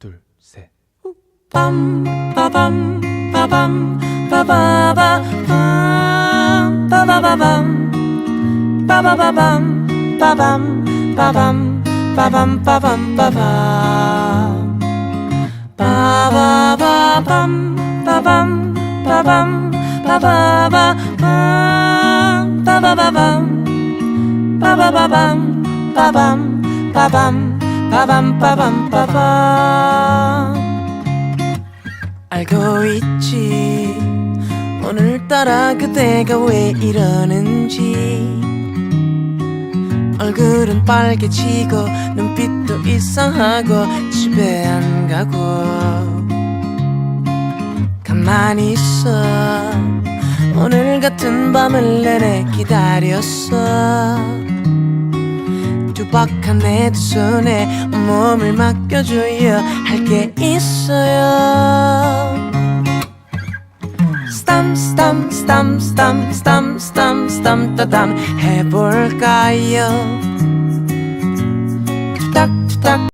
둘, 셋. 빰 빠밤 빠밤 빠바바 빰 빠바바밤. 빠바바밤 빠밤 빠밤 빠밤 빠밤 빠밤. 빠바바밤 빠밤 빠밤 빠바바 빰 빠바바밤. 빠바바밤 빠밤 빠밤 빠밤 빠밤 빠밤 알고 있지. 오늘따라 그대가 왜 이러는지. 얼굴은 빨개지고 눈빛도 이상하고 집에 안 가고. 가만히 있어. 오늘 같은 밤을 내내 기다렸어. 두박한 내 두 손에 온몸을 맡겨줘야 할게 있어요 스탐 스탐 스탐 스탐 스탐 스탐 스탐 따담 해볼까요 투닥 투닥